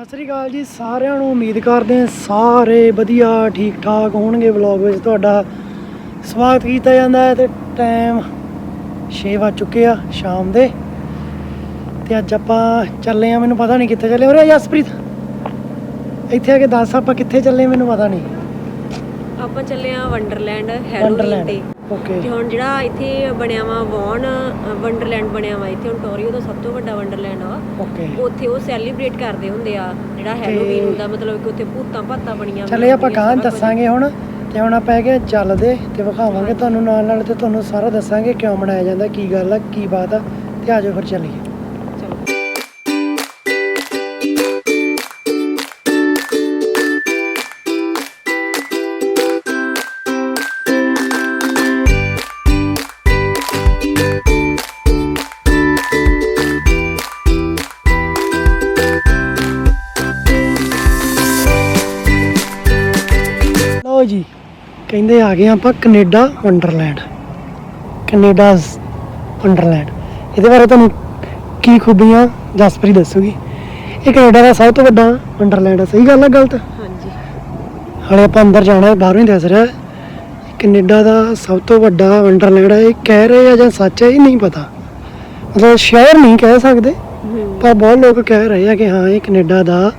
ਸਤਿ ਸ੍ਰੀ ਅਕਾਲ ਜੀ ਸਾਰਿਆਂ ਨੂੰ ਉਮੀਦ ਕਰਦੇ ਹਾਂ ਸਾਰੇ ਵਧੀਆ ਠੀਕ ਠਾਕ ਹੋਣਗੇ ਵਲੌਗ ਵਿੱਚ ਤੁਹਾਡਾ। ਸਵਾਗਤ ਕੀਤਾ ਜਾਂਦਾ ਹੈ ਤੇ ਟਾਈਮ 6 ਵੱਜ ਚੁੱਕੇ ਆ ਸ਼ਾਮ ਦੇ। ਤੇ ਅੱਜ ਆਪਾਂ ਚੱਲੇ ਆ ਮੈਨੂੰ ਪਤਾ ਨਹੀਂ ਕਿੱਥੇ ਚੱਲੇ। ਆ ਜਸਪ੍ਰੀਤ। ਇੱਥੇ ਆ ਕੇ ਦੱਸ ਆਪਾਂ ਕਿੱਥੇ ਚੱਲੇ ਮੈਨੂੰ ਪਤਾ ਨਹੀਂ। ਆਪਾਂ ਚੱਲੇ ਆ ਵੰਡਰਲੈਂਡ ਹੈਲੋਵੀਨ ਤੇ। ਓਕੇ ਤੇ ਹੁਣ ਜਿਹੜਾ ਇੱਥੇ ਬਣਿਆ ਵਾ ਵੌਨ ਵੰਡਰਲੈਂਡ ਬਣਿਆ ਵਾ ਇੱਥੇ ਓਨਟਾਰੀਓ ਦਾ ਸਭ ਤੋਂ ਵੱਡਾ ਵੰਡਰਲੈਂਡ ਆ। ਓਕੇ ਉੱਥੇ ਉਹ ਸੈਲੀਬ੍ਰੇਟ ਕਰਦੇ ਹੁੰਦੇ ਆ ਜਿਹੜਾ ਹੈਲੋਵੀਨ ਹੁੰਦਾ ਮਤਲਬ ਕਿ ਉੱਥੇ ਭੂਤਾਂ ਭਾਤਾਂ ਬਣੀਆਂ ਚੱਲੇ ਆਪਾਂ ਕੁਝ। ਦੱਸਾਂਗੇ ਹੁਣ ਤੇ ਹੁਣ ਆਪਾਂ ਹੈਗੇ ਚੱਲਦੇ ਤੇ ਵਿਖਾਵਾਂਗੇ ਤੁਹਾਨੂੰ ਨਾਲ ਨਾਲ ਤੇ ਤੁਹਾਨੂੰ ਸਾਰਾ ਦੱਸਾਂਗੇ ਕਿਉਂ ਮਨਾਇਆ ਜਾਂਦਾ ਕੀ ਗੱਲ ਆ ਕੀ ਬਾਤ ਆ ਤੇ ਆਜੋ ਫਿਰ ਚੱਲੀਏ। ਕਹਿੰਦੇ ਆ ਗਏ ਆਪਾਂ ਕੈਨੇਡਾ ਵੰਡਰਲੈਂਡ। Canada Wonderland. ਇਹਦੇ ਬਾਰੇ ਤੁਹਾਨੂੰ ਕੀ ਖੂਬੀਆਂ ਜਸਪ੍ਰੀਤ ਦੱਸੂਗੀ। ਇਹ ਕੈਨੇਡਾ ਦਾ ਸਭ ਤੋਂ ਵੱਡਾ ਵੰਡਰਲੈਂਡ ਹੈ ਸਹੀ ਗੱਲ ਹੈ ਗਲਤ? ਹਾਂਜੀ। ਹਾਲੇ ਆਪਾਂ ਅੰਦਰ ਜਾਣਾ ਹੈ ਬਾਹਰੋਂ ਹੀ ਦੱਸ ਰਿਹਾ ਕੈਨੇਡਾ ਦਾ ਸਭ ਤੋਂ ਵੱਡਾ ਵੰਡਰਲੈਂਡ ਹੈ ਇਹ ਕਹਿ ਰਹੇ ਆ ਜਾਂ ਸੱਚ ਹੈ ਇਹ ਨਹੀਂ ਪਤਾ। ਮਤਲਬ ਸ਼ਹਿਰ ਨਹੀਂ ਕਹਿ ਸਕਦੇ ਪਰ ਬਹੁਤ ਲੋਕ ਕਹਿ ਰਹੇ ਆ ਕਿ ਹਾਂ ਇਹ ਕੈਨੇਡਾ ਦਾ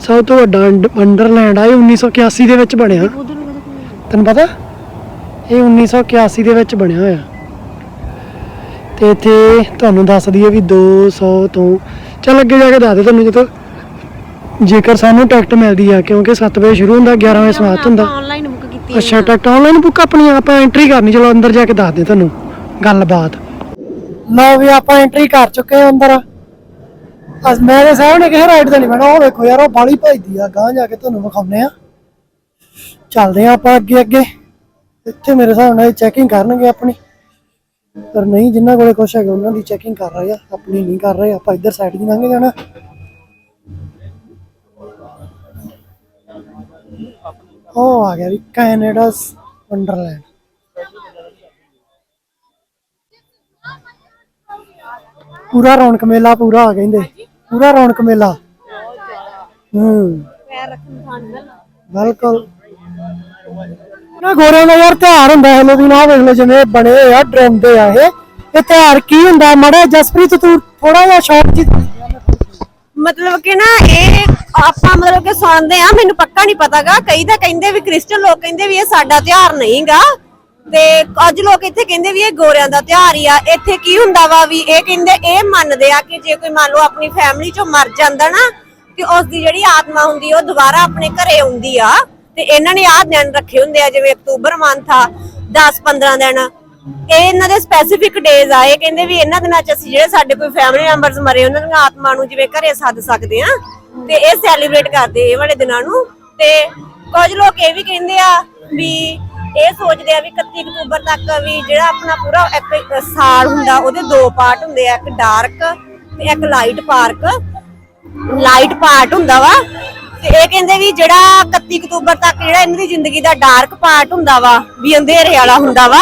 ਸਭ ਤੋਂ ਵੱਡਾ ਵੰਡ- ਵੰਡਰਲੈਂਡ ਆ ਇਹ 1981 ਦੇ ਵਿੱਚ ਬਣਿਆ। ਤੈਨੂੰ ਪਤਾ? ਇਹ 1981 ਦੇ ਵਿੱਚ ਬਣਿਆ ਹੋਇਆ। ਤੇ ਇੱਥੇ ਤੁਹਾਨੂੰ ਦੱਸ ਦਈਏ ਵੀ 200 ਤੋਂ ਚੱਲ ਅੱਗੇ ਜਾ ਕੇ ਦੱਸ ਦੇ ਤੁਹਾਨੂੰ ਜਦੋਂ ਜੇਕਰ ਸਾਨੂੰ ਟਿਕਟ ਮਿਲਦੀ ਆ ਕਿਉਂਕਿ 7 ਵਜੇ ਸ਼ੁਰੂ ਹੁੰਦਾ 11 ਵਜੇ ਸਮਾਪਤ ਹੁੰਦਾ। ਆਨਲਾਈਨ ਬੁੱਕ ਕੀਤੀ ਅੱਛਾ ਟਿਕਟ ਆਨਲਾਈਨ ਬੁੱਕ ਆਪਣੀ ਆਪਾਂ ਐਂਟਰੀ ਕਰਨੀ ਚਲੋ ਅੰਦਰ ਜਾ ਕੇ ਦੱਸ ਦੇ ਤੁਹਾਨੂੰ ਗੱਲਬਾਤ। ਲਓ ਵੀ ਆਪਾਂ ਐਂਟਰੀ ਕਰ ਚੁੱਕੇ ਹਾਂ ਅੰਦਰ। ਅਸ ਮੇਰੇ ਸਾਹਮਣੇ ਕਿਸੇ ਰਾਈਡ ਤੇ ਨਹੀਂ ਬਣਾ ਉਹ ਵੇਖੋ ਯਾਰ ਉਹ ਬਾਲੀ ਭਜਦੀ ਆ ਗਾਂ ਜਾ ਕੇ ਤੁਹਾਨੂੰ ਵਿਖਾਉਨੇ ਆ। ਚੱਲਦੇ ਆ ਆਪਾਂ ਅੱਗੇ ਅੱਗੇ। ਇੱਥੇ ਮੇਰੇ ਹਿਸਾਬ ਨਾਲ ਚੈਕਿੰਗ ਕਰਨਗੇ ਆਪਣੀ। ਪਰ ਨਹੀਂ ਜਿਨ੍ਹਾਂ ਕੋਲੇ ਕੁਛ ਹੈਗਾ ਉਹਨਾਂ ਦੀ ਚੈਕਿੰਗ ਕਰ ਰਹੇ ਆ। ਆਪਣੀ ਨਹੀਂ ਕਰ ਰਹੇ ਆਪਾਂ ਇੱਧਰ ਸਾਈਡ ਦੀ ਲੰਘ ਜਾਣਾ। ਉਹ ਆ ਗਿਆ ਵੀ ਕੈਨੇਡਾਸ ਵੰਡਰਲੈਂਡ। ਪੂਰਾ ਰੌਣਕ ਮੇਲਾ ਪੂਰਾ ਆ ਕਹਿੰਦੇ। ਪੂਰਾ ਰੌਣਕ ਮੇਲਾ। ਹੂੰ। ਪੈਰ ਰੱਖਣ ਖਾਣ ਬਿਲਕੁਲ। ਨਾ ਗੋਰਿਆਂ ਦਾ ਯਾਰ ਤਿਉਹਾਰ ਹੁੰਦਾ ਹੈਲੋਵੀਨ ਆ ਵੇਖ ਲਓ ਜਿਵੇਂ ਬਣੇ ਆ ਡਰਾਉਂਦੇ ਆ ਇਹ। ਇਹ ਤਿਉਹਾਰ ਕੀ ਹੁੰਦਾ? ਮੜਾ ਜਸਪ੍ਰੀਤ, ਤੂੰ ਥੋੜਾ ਜਿਹਾ ਸ਼ਾਰਟ ਜੀ ਮਤਲਬ ਕਿ ਨਾ ਇਹ ਆਪਾਂ ਮਤਲਬ ਕਿ ਸੁਣਦੇ ਆ, ਮੈਨੂੰ ਪੱਕਾ ਨਹੀਂ ਪਤਾਗਾ। ਕਈ ਤਾਂ ਕਹਿੰਦੇ ਵੀ ਕ੍ਰਿਸਚਨ ਲੋਕ ਕਹਿੰਦੇ ਵੀ ਇਹ ਸਾਡਾ ਤਿਉਹਾਰ ਨਹੀਂਗਾ। ਤੇ ਅੱਜ ਲੋਕ ਇੱਥੇ ਕਹਿੰਦੇ ਵੀ ਇਹ ਗੋਰਿਆਂ ਦਾ ਤਿਉਹਾਰ ਹੀ ਆ। ਇੱਥੇ ਕੀ ਹੁੰਦਾ ਵਾ ਵੀ ਇਹ ਕਹਿੰਦੇ, ਇਹ ਮੰਨਦੇ ਆ ਕਿ ਜੇ ਕੋਈ ਮੰਨ ਲਓ ਆਪਣੀ ਫੈਮਿਲੀ ਚੋਂ ਮਰ ਜਾਂਦਾ ਨਾ ਕਿ ਉਸ ਦੀ ਜਿਹੜੀ ਆਤਮਾ ਹੁੰਦੀ, ਉਹ ਦੁਬਾਰਾ ਆਪਣੇ ਘਰੇ ਆਉਂਦੀ ਆ। ਤੇ ਇਹਨਾਂ ਨੇ ਆਹ ਦਿਨ ਰੱਖੇ ਹੁੰਦੇ ਆ, ਜਿਵੇਂ ਅਕਤੂਬਰ ਮੰਥ ਆ 10 15 ਦਿਨ। ਇਹ ਇਹਨਾਂ ਦੇ ਸਪੈਸੀਫਿਕ ਡੇਜ਼ ਆ। ਇਹ ਕਹਿੰਦੇ ਵੀ ਇਹਨਾਂ ਦਿਨਾਂ ਚ ਅਸੀਂ ਜਿਹੜੇ ਸਾਡੇ ਕੋਈ ਫੈਮਿਲੀ ਮੈਂਬਰਸ ਮਰੇ, ਉਹਨਾਂ ਦੀਆਂ ਆਤਮਾ ਨੂੰ ਜਿਵੇਂ ਘਰੇ ਸੱਦ ਸਕਦੇ ਆ ਤੇ ਇਹ ਸੈਲੀਬ੍ਰੇਟ ਕਰਦੇ ਇਹ ਵਾਲੇ ਦਿਨਾਂ ਨੂੰ। ਤੇ ਕੁਝ ਲੋਕ ਇਹ ਵੀ ਕਹਿੰਦੇ ਆ ਵੀ ਇਹ ਸੋਚਦੇ ਆ ਵੀ 31 ਅਕਤੂਬਰ ਤੱਕ ਵੀ ਜਿਹੜਾ ਆਪਣਾ ਪੂਰਾ ਇੱਕ ਸਾਲ ਹੁੰਦਾ, ਉਹਦੇ ਦੋ ਪਾਰਟ ਹੁੰਦੇ ਆ, ਇੱਕ ਡਾਰਕ ਤੇ ਇੱਕ ਲਾਈਟ ਪਾਰਕ ਲਾਈਟ ਪਾਰਟ ਹੁੰਦਾ ਵਾ। ਤੇ ਇਹ ਕਹਿੰਦੇ ਵੀ ਜਿਹੜਾ 31 ਅਕਤੂਬਰ ਤੱਕ ਜਿਹੜਾ ਇਹਨਾਂ ਦੀ ਜ਼ਿੰਦਗੀ ਦਾ ਡਾਰਕ ਪਾਰਟ ਹੁੰਦਾ ਵਾ, ਵੀ ਅੰਧੇਰੇ ਵਾਲਾ ਹੁੰਦਾ ਵਾ,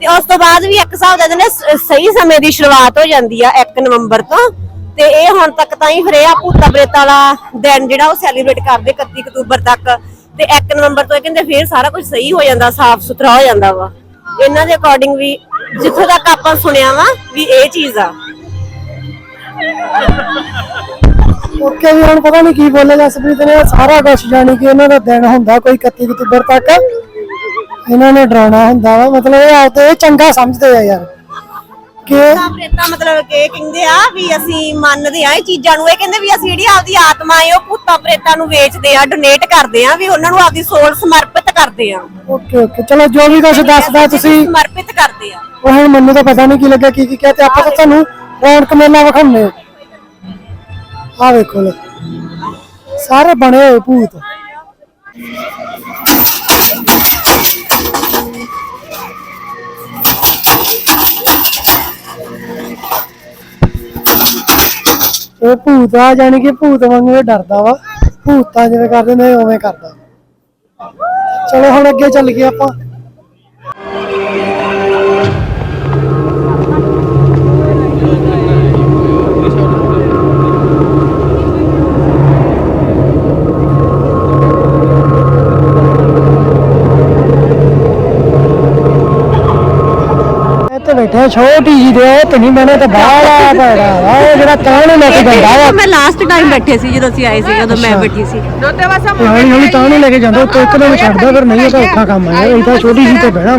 ਤੇ ਉਸ ਤੋਂ ਬਾਅਦ ਵੀ ਇੱਕ ਹਿਸਾਬ ਦਾ ਇਹਦੇ ਸਹੀ ਸਮੇਂ ਦੀ ਸ਼ੁਰੂਆਤ ਹੋ ਜਾਂਦੀ ਆ 1 ਨਵੰਬਰ ਤੋਂ, ਤੇ ਇਹ ਹੁਣ ਤੱਕ ਤਾਂ ਹੀ ਫਿਰ ਇਹ ਆ ਭੂਤਾ ਪ੍ਰੇਤ ਵਾਲਾ ਦਿਨ ਜਿਹੜਾ ਉਹ ਸੈਲੀਬ੍ਰੇਟ ਕਰਦੇ 31 ਅਕਤੂਬਰ ਤੱਕ, ਤੇ 1 ਨਵੰਬਰ ਤੋਂ ਇਹ ਕਹਿੰਦੇ ਫਿਰ ਸਾਰਾ ਕੁਝ ਸਹੀ ਹੋ ਜਾਂਦਾ, ਸਾਫ਼ ਸੁਥਰਾ ਹੋ ਜਾਂਦਾ ਵਾ। ਇਹਨਾਂ ਦੇ ਅਕੋਰਡਿੰਗ ਵੀ ਜਿੱਥੋਂ ਤੱਕ ਆਪਾਂ ਸੁਣਿਆ ਵਾ ਵੀ ਇਹ ਚੀਜ਼ ਆ। ਓਕੇ ਵੀ ਹੁਣ ਪਤਾ ਨਹੀਂ ਕੀ ਬੋਲੇ ਜਸਪ੍ਰੀਤ ਨੇ ਸਾਰਾ ਕੁਝ ਜਾਣੀ ਕਿ ਇਹਨਾਂ ਦਾ ਦਿਨ ਹੁੰਦਾ ਕੋਈ 31 ਅਕਤੂਬਰ ਤੱਕ ਇਹਨਾਂ ਨੇ ਡਰਾਉਣਾ ਹੁੰਦਾ ਵਾ ਮਤਲਬ ਇਹ ਆਪਦੇ ਇਹ ਚੰਗਾ ਸਮਝਦੇ ਆ ਯਾਰ। ਕਿ ਪ੍ਰੇਤਾਂ ਮਤਲਬ ਕਿ ਕਹਿੰਦੇ ਆ ਵੀ ਅਸੀਂ ਮੰਨਦੇ ਆ ਇਹ ਚੀਜ਼ਾਂ ਨੂੰ ਇਹ ਕਹਿੰਦੇ ਵੀ ਅਸੀਂ ਜਿਹੜੀ ਆਪਦੀ ਆਤਮਾ ਹੈ ਉਹ ਭੂਤਾਂ ਪ੍ਰੇਤਾਂ ਨੂੰ ਵੇਚਦੇ ਆ ਡੋਨੇਟ ਕਰਦੇ ਆ ਵੀ ਉਹਨਾਂ ਨੂੰ ਆਪਦੀ ਸੋਲ ਸਮਰਪਿਤ ਕਰਦੇ ਆ। Okay okay. ਚਲੋ ਜੋ ਵੀ ਕੁਝ ਦੱਸਦਾ ਤੁਸੀਂ ਸਮਰਪਿਤ ਕਰਦੇ ਆ। ਉਹ ਹੁਣ ਮੈਨੂੰ ਤਾਂ ਪਤਾ ਨਹੀਂ ਕੀ ਲੱਗਾ ਕੀ ਕੀ ਕਿਹਾ ਤੇ ਆਪਾਂ ਤਾਂ ਤੁਹਾਨੂੰ ਰੌਣਕ ਮੇਲਾ ਵਿਖਾਉਂਦੇ ਆ ਵੇਖੋ ਲੈ ਸਾਰੇ ਬਣੇ ਹੋਏ ਭੂਤ। ਇਹ ਭੂਤ ਆ, ਜਾਣੀ ਕਿ ਭੂਤ ਵਾਂਗੂ ਇਹ ਡਰਦਾ ਵਾ। ਭੂਤਾਂ ਜਿਵੇਂ ਕਰਦੇ ਨੇ, ਉਵੇਂ ਕਰਦਾ। ਚਲੋ ਹੁਣ ਅੱਗੇ ਚੱਲ ਗਏ ਆਪਾਂ। ਮੈਂ ਛੋਟੀ ਜੀ ਦੇ ਤੇ ਨਹੀਂ ਮੈਨੇ ਤਾਂ ਬਾਹਲਾ ਭੈੜਾ ਵਾ। ਉਹ ਜਿਹੜਾ ਤਾਂ ਨੂੰ ਲੈ ਕੇ ਜਾਂਦਾ ਵਾ। ਮੈਂ ਲਾਸਟ ਟਾਈਮ ਬੈਠੇ ਸੀ ਜਦੋਂ ਅਸੀਂ ਆਏ ਸੀ ਉਦੋਂ ਮੈਂ। ਬੈਠੀ ਸੀ। ਤੇ ਹੌਲੀ ਹੌਲੀ ਤਾਂ ਨੂੰ ਲੈ ਕੇ ਜਾਂਦਾ ਉੱਤੇ ਇੱਕ ਦਿਨ ਛੱਡਦਾ ਫਿਰ ਨਹੀਂ ਉਹ ਤਾਂ ਔਖਾ ਕੰਮ ਹੈ ਇਹ ਤਾਂ ਛੋਟੀ ਜੀ ਤੇ ਬਹਿਣਾ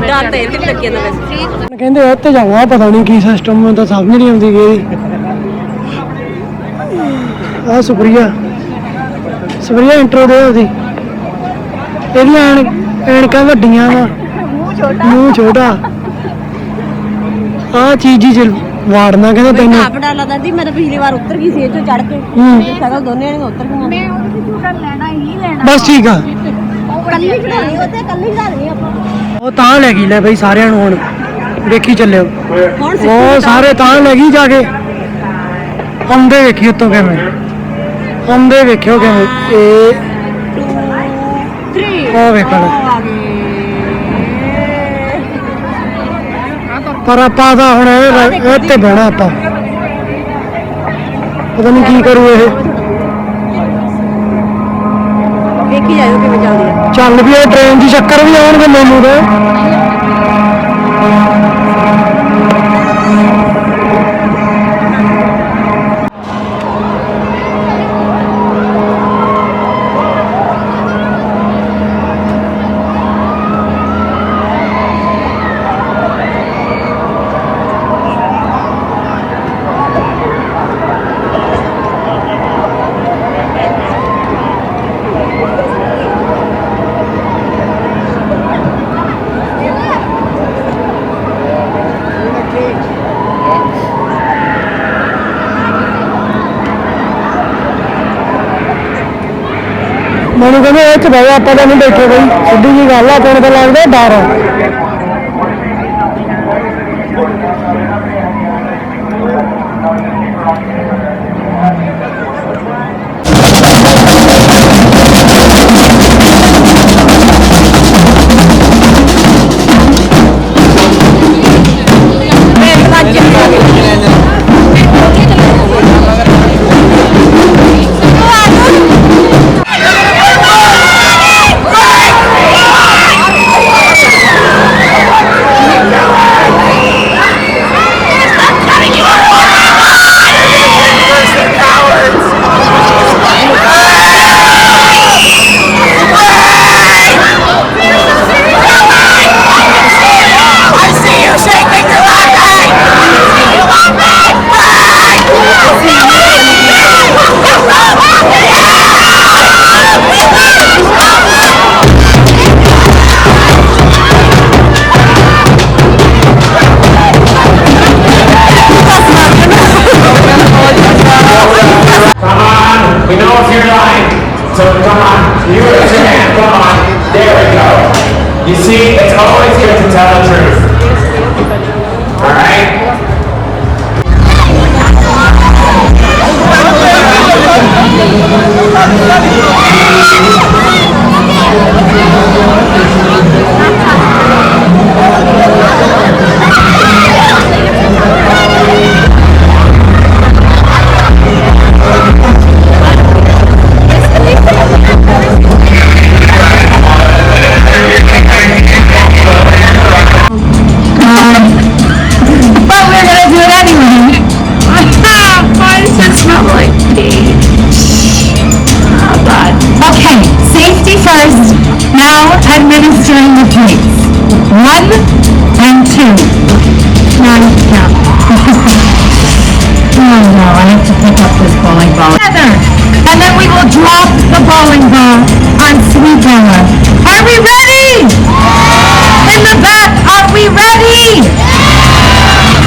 ਡਰ ਤਾਂ ਇਹ ਵੈਸੇ। ਕਹਿੰਦੇ ਉੱਤੇ ਜਾਵਾਂ ਪਤਾ ਨਹੀਂ ਕੀ ਸਿਸਟਮ ਮੈਨੂੰ ਤਾਂ ਸਮਝ ਨਹੀਂ ਆਉਂਦੀ ਗਈ ਆ ਸੁਪਰੀਆ। ਸੁਪਰੀਆ ਇੰਟਰੋ ਦੇ ਉਹਦੀ। ਇਹਦੀਆਂ ਐਣ- ਐਨਕਾਂ ਵੱਡੀਆਂ ਵਾ। ਮੂੰਹ ਛੋਟਾ। ਆ ਚੀਜ਼ ਹੀ ਚ ਵਾੜਨਾ ਕਹਿੰਦੇ ਤੈਨੂੰ। ਆਪ ਡਰ ਲੱਗਦਾ ਸੀ ਮੈਂ ਤਾਂ ਪਿਛਲੀ ਵਾਰ ਉੱਤਰ ਗਈ ਸੀ ਇਹ ਚੋਂ ਚੜ ਕੇ। ਹੂੰ। ਸਾਈਕਲ ਦੋਨੇ ਜਣੇ ਉੱਤਰ ਗਈਆਂ ਬਸ ਠੀਕ ਆ। ਕੱਲੀ ਚੜਾਣੀ ਉੱਤੇ ਕੱਲੀ ਚੜਾਣੀ ਆਪਾਂ। ਉਹ ਤਾਂ ਲੈ ਗਈ ਲੈ ਬਈ ਸਾਰਿਆਂ ਨੂੰ ਹੁਣ। ਵੇਖੀ ਚੱਲਿਓ। ਉਹ ਸਾਰੇ ਤਾਂ ਲੈ ਗਈ ਜਾ ਕੇ। ਆਉਂਦੇ ਵੇਖੀ ਉੱਤੋਂ ਕਿਵੇਂ। ਆਉਂਦੇ ਵੇਖਿਓ ਕਿਵੇਂ। ਇਹ 3 ਉਹ ਵੇਖਣ ਆ ਗਏ ਪਰ ਆਪਾਂ ਤਾਂ ਹੁਣ ਇਹ ਇਹ ਤੇ ਬਹਿਣਾ ਆਪਾਂ। ਪਤਾ ਨਹੀਂ ਕੀ ਕਰੂ ਇਹ। ਵੇਖੀ ਜਾਇਓ ਕਿਵੇਂ ਚੱਲਦੀ ਆ। ਚੱਲ ਵੀ ਇਹ ਟ੍ਰੇਨ ਦੀ ਚੱਕਰ ਵੀ ਆਉਣਗੇ ਮੈਨੂੰ ਦੇ ਮੈਨੂੰ ਬਹਿ ਜਾ, ਆਪਾਂ ਤਾਂ ਨਹੀਂ ਬੈਠੇ ਬਈ। ਸਿੱਧੀ ਜੀ ਗੱਲ ਆ, ਤੈਨੂੰ ਤਾਂ ਲੱਗਦਾ ਡਰ ਮੇਰੇ is now administering the plates. One and two. No, no. oh no, I have to pick up this bowling ball. Together. And then we will drop the bowling ball on Sweet Bella. Are we ready? In the back, are we ready?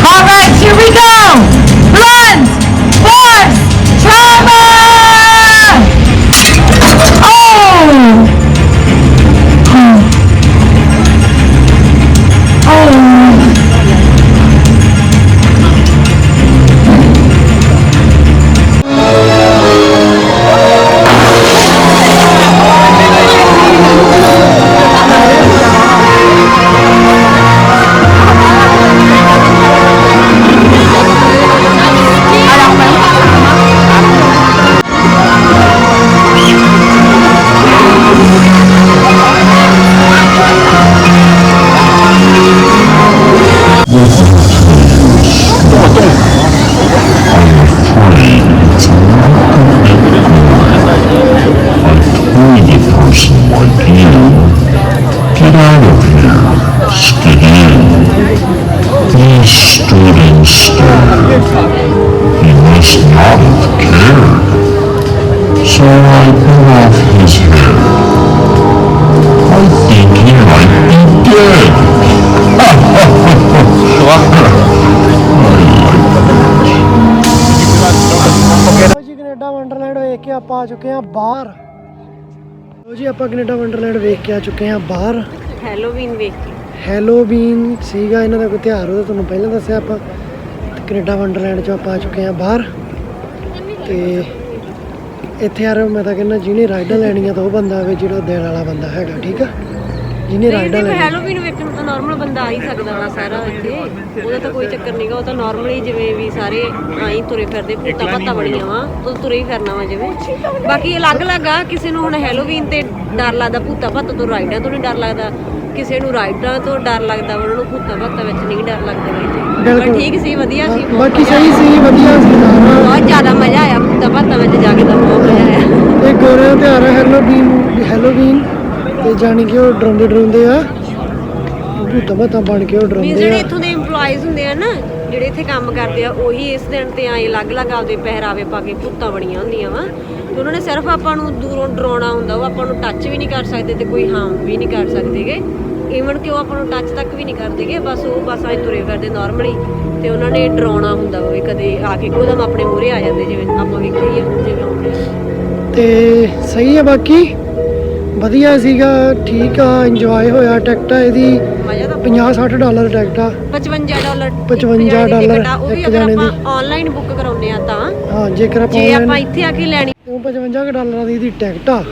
All right, here we go. Canada Wonderland ਵੇਖ ਕੇ ਆਪਾਂ ਆ ਚੁੱਕੇ ਹਾਂ ਬਾਹਰ। ਲਓ ਜੀ ਆਪਾਂ ਕੈਨੇਡਾ ਵੰਡਰਲੈਂਡ ਵੇਖ ਕੇ ਆ ਚੁੱਕੇ ਹਾਂ ਬਾਹਰ। ਹੈਲੋਵੀਨ ਵੇਖ ਕੇ। ਹੈਲੋਵੀਨ ਸੀਗਾ ਇਹਨਾਂ ਦਾ ਕੋਈ ਤਿਉਹਾਰ ਉਹਦਾ ਤੁਹਾਨੂੰ ਪਹਿਲਾਂ ਦੱਸਿਆ ਆਪਾਂ। ਕੈਨੇਡਾ ਵੰਡਰਲੈਂਡ 'ਚ ਆਪਾਂ ਆ ਚੁੱਕੇ ਹਾਂ ਬਾਹਰ। ਤੇ ਇੱਥੇ ਯਾਰ ਮੈਂ ਤਾਂ ਕਹਿੰਦਾ ਜਿਹਨੇ ਰਾਈਡਾਂ ਲੈਣੀਆਂ ਤਾਂ ਉਹ ਬੰਦਾ ਆਵੇ ਜਿਹੜਾ ਦੇਣ ਵਾਲਾ ਬੰਦਾ ਹੈਗਾ ਠੀਕ ਆ? ਜਿਹਨੇ ਰਾਈਡਾਂ ਲੈਣੀਆਂ ਹੈਲੋਵੀਨ ਵੇਖਣ ਤਾਂ ਨਾਰਮਲ ਬੰਦਾ ਆ ਹੀ ਸਕਦਾ ਵਾ ਸਾਰਾ ਇੱਥੇ। ਉਹਦਾ ਤਾਂ ਕੋਈ ਚੱਕਰ ਨਹੀਂਗਾ ਉਹ ਤਾਂ ਨਾਰਮਲੀ ਜਿਵੇਂ ਵੀ ਸਾਰੇ ਆਈ ਤੁਰੇ ਫਿਰਦੇ ਭੂਤਾਂ ਭਾਤਾਂ ਬਣੀਆਂ ਵਾ ਉਹ ਤੁਰੇ ਹੀ ਫਿਰਨਾ ਵਾ ਜਿਵੇਂ। ਬਾਕੀ ਅਲੱਗ-ਅਲੱਗ ਆ ਕਿਸੇ ਨੂੰ ਹੁਣ ਹੈਲੋਵੀਨ ਤੇ ਡਰ ਲੱਗਦਾ ਭੂਤਾਂ ਭਾਤਾਂ ਤੋਂ ਰਾਈਡਾਂ ਤੋਂ ਨਹੀਂ ਡਰ ਲੱਗਦਾ। ਕਿਸੇ ਨੂੰ ਰਾਈਡਾਂ ਤੋਂ ਡਰ ਲੱਗਦਾ ਉਹਨਾਂ ਨੂੰ ਭੂਤਾਂ ਭਾਤਾਂ ਵਿੱਚ ਨਹੀਂ ਡਰ ਲੱਗਦਾ। ਪਰ ਠੀਕ ਸੀ ਵਧੀਆ ਸੀ ਬਹੁਤ ਬਾਕੀ ਸਹੀ ਸੀ ਵਧੀਆ ਸੀ। ਬਹੁਤ ਜ਼ਿਆਦਾ ਮਜ਼ਾ ਆਇਆ ਭੂਤਾਂ ਭਾਤਾਂ ਵਿੱਚ ਜਾ ਕੇ ਤਾਂ ਬਹੁਤ ਮਜ਼ਾ ਆਇਆ। ਇਹ ਗੋਰਿਆਂ ਤਿਉਹਾਰ ਹੈ ਹੈਲੋਵੀਨ ਹੈਲੋਵੀਨ ਤੇ ਜਾਣੀ ਕਿ ਉਹ ਡਰਾਉਂਦੇ ਡਰਾਉਂਦੇ ਆ। ਭੂਤਾਂ ਭਾਤਾਂ ਬਣ ਕੇ ਉਹ ਡਰਾਉਂਦੇ ਜਿਹੜੇ ਆ। ਇੱਥੋਂ ਦੇ EMPLOYEES ਹੁੰਦੇ ਆ ਨਾ ਜਿਹੜੇ ਇੱਥੇ ਕੰਮ ਕਰਦੇ ਆ ਉਹੀ ਇਸ ਦਿਨ ਤੇ ਆਏ ਅਲੱਗ-ਅਲੱਗ ਆਪਦੇ ਪਹਿਰਾਵੇ ਪਾ ਕੇ ਭੂਤਾਂ ਬਣੀਆਂ ਹੁੰਦੀਆਂ ਵਾ। ਤੇ ਉਹਨਾਂ ਨੇ ਸਿਰਫ ਆਪਾਂ ਨੂੰ ਦੂਰੋਂ ਡਰਾਉਣਾ ਹੁੰਦਾ ਉਹ ਆਪਾਂ ਨੂੰ ਟੱਚ ਵੀ ਨਹੀਂ ਕਰ ਸਕਦੇ ਤੇ ਕੋਈ ਹਾਰਮ ਵੀ ਨਹੀਂ ਕਰ ਸਕਦੇਗੇ। ਈਵਨ ਕਿ ਉਹ ਆਪਾਂ ਨੂੰ ਟੱਚ ਤੱਕ ਵੀ ਨਹੀਂ ਕਰਦੇਗੇ ਬਸ ਉਹ ਬਸ ਐ ਤੁਰੇ ਫਿਰਦੇ ਨਾਰਮਲੀ ਤੇ ਉਹਨਾਂ ਨੇ ਡਰਾਉਣਾ ਹੁੰਦਾ ਵਾ ਵੀ ਕਦੇ ਆ ਕੇ ਇੱਕੋ ਦਮ ਆਪਣੇ ਮੂਹਰੇ ਆ ਜਾਂਦੇ ਜਿਵੇਂ ਆਪਾਂ ਵੇਖਿਆ ਹੀ ਆ ਜਿਵੇਂ ਆ। ਤੇ ਸਹੀ ਹੈ ਬਾਕੀ? ਵਧੀਆ ਸੀਗਾ ਠੀਕ ਆ ਇੰਜੋਏ ਹੋਇਆ ਟਿਕਟ ਆ ਇਹਦੀ। ਮਜ਼ਾ ਤਾਂ 50 60 ਡਾਲਰ ਟਿਕਟ ਆ। 55 ਡਾਲਰ 55 ਡਾਲਰ ਉਹ ਵੀ ਇੱਕ ਅਗਰ ਜਾਣੇ ਦੀ। ਆਪਾਂ ਆਨਲਾਈਨ ਬੁੱਕ ਕਰਾਉਂਦੇ ਆ ਤਾਂ। ਹਾਂ ਜੇਕਰ ਆਪਾਂ ਜੇ ਆਪਾਂ online- ਇੱਥੇ ਆ ਕੇ ਲੈਣੀ ਉਹ 55 ਕੁ ਡਾਲਰਾਂ ਦੀ ਇਹਦੀ ਟਿਕਟ ਆ।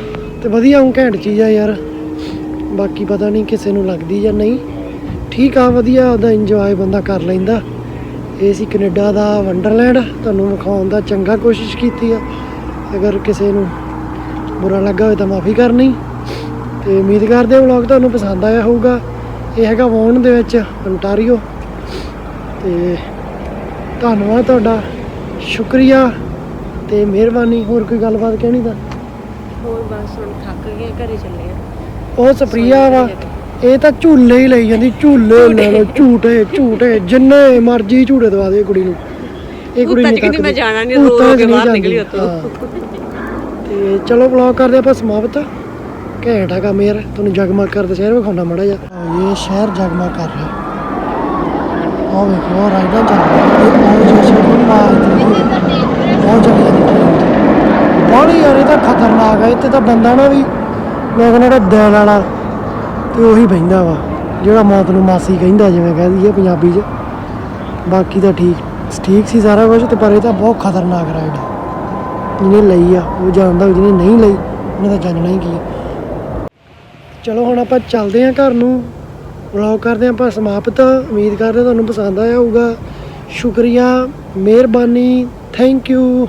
ਤੇ ਵਧੀਆ ਉਹ ਘੈਂਟ ਚੀਜ਼ ਆ ਯਾਰ। ਬਾਕੀ ਪਤਾ ਨਹੀਂ ਕਿਸੇ ਨੂੰ ਲੱਗਦੀ ਜਾਂ ਨਹੀਂ। ਠੀਕ ਆ ਵਧੀਆ ਉਹਦਾ ਇੰਜੋਏ ਬੰਦਾ ਕਰ ਲੈਂਦਾ। ਇਹ ਸੀ ਕੈਨੇਡਾ ਦਾ ਵੰਡਰਲੈਂਡ। ਤੁਹਾਨੂੰ ਵਿਖਾਉਣ ਦਾ ਚੰਗਾ ਕੋਸ਼ਿਸ਼ ਕੀਤੀ ਆ। ਅਗਰ ਕਿਸੇ ਨੂੰ ਬੁਰਾ ਲੱਗਾ ਹੋਵੇ ਤਾਂ ਮਾਫੀ ਕਰਨੀ। ਤੇ ਉਮੀਦ ਕਰਦੇ ਹਾਂ ਵਲੌਗ ਤੁਹਾਨੂੰ ਪਸੰਦ ਆਇਆ ਹੋਊਗਾ ਇਹ ਹੈਗਾ ਵੌਨ ਦੇ ਵਿੱਚ ਅੰਟਾਰੀਓ ਤੇ ਧੰਨਵਾਦ ਤੁਹਾਡਾ ਸ਼ੁਕਰੀਆ ਤੇ ਮਿਹਰਬਾਨੀ ਹੋਰ ਕੋਈ ਗੱਲਬਾਤ ਕਹਿਣੀ ਤਾਂ ਹੋਰ ਬਸ ਹੁਣ ਥੱਕ ਗਏ ਘਰੇ ਚੱਲੇ ਆ ਉਹ ਸਪਰੀਆ ਵਾ ਇਹ ਤਾਂ ਝੂਲੇ ਹੀ ਲਈ ਜਾਂਦੀ ਝੂਲੇ ਲੈ ਲਓ ਝੂਟੇ ਝੂਟੇ ਜਿੰਨੇ ਮਰਜ਼ੀ ਝੂਟੇ ਦਵਾ ਦੇ ਕੁੜੀ ਨੂੰ ਇਹ ਕੁੜੀ ਨਹੀਂ ਕਹਿੰਦੀ। ਮੈਂ ਜਾਣਾ ਨੀ, ਰੋ ਕੇ ਨਹੀਂ ਬਾਹਰ। ਨਿਕਲੀ। ਹਾਂ। ਤੇ ਚਲੋ ਵਲੌਗ ਕਰਦੇ ਆਪਾਂ ਸਮਾਪਤ ਘੈਂਟ ਹੈਗਾ ਮੇਰ ਤੁਹਾਨੂੰ ਜਗਮਗ ਕਰਦਾ ਸ਼ਹਿਰ ਵਿਖਾਉਣਾ ਮੜਾ ਜਾ, ਇਹ ਸ਼ਹਿਰ ਜਗਮਗ ਕਰ ਰਿਹਾ ਆਹ ਵੇਖੋ ਰਾਈਡਾਂ ਚੱਲ ਰਹੀਆਂ ਇਹ ਉਹ ਜਿਹੜੇ ਬਹੁਤ ਚੱਲੀ ਜਾਂਦੀ ਯਾਰ, ਇਹ ਤਾਂ ਖਤਰਨਾਕ ਹੈ ਇੱਥੇ ਤਾਂ ਬੰਦਾ ਨਾ ਵੀ, ਮੈਂ ਕਹਿੰਦਾ ਜਿਹੜਾ ਦਿਲ ਵਾਲਾ, ਤੇ ਉਹੀ ਬਹਿੰਦਾ ਵਾ, ਜਿਹੜਾ ਮੌਤ ਨੂੰ ਮਾਸੀ ਕਹਿੰਦਾ, ਜਿਵੇਂ ਕਹਿ ਦਈਏ ਪੰਜਾਬੀ 'ਚ। ਬਾਕੀ ਤਾਂ ਠੀਕ ਠੀਕ ਸੀ ਸਾਰਾ ਕੁਝ ਤੇ ਪਰ ਇਹ ਤਾਂ ਬਹੁਤ ਖਤਰਨਾਕ ਰਾਈਡ ਜਿਹਨੇ ਲਈ ਆ, ਉਹ ਜਾਣਦਾ ਜਿਹਨੇ ਨਹੀਂ ਲਈ, ਉਹਨੇ ਤਾਂ ਜਾਣਨਾ ਹੀ ਕੀ ਆ। ਚਲੋ ਹੁਣ ਆਪਾਂ ਚੱਲਦੇ ਆਂ ਘਰ ਨੂੰ। ਵਲੌਗ ਕਰਦੇ ਆਂ ਆਪਾਂ ਸਮਾਪਤ। ਉਮੀਦ ਕਰਦੇ ਹਾਂ ਤੁਹਾਨੂੰ ਪਸੰਦ ਆਇਆ ਹੋਊਗਾ। ਸ਼ੁਕਰੀਆ, ਮਿਹਰਬਾਨੀ। Thank you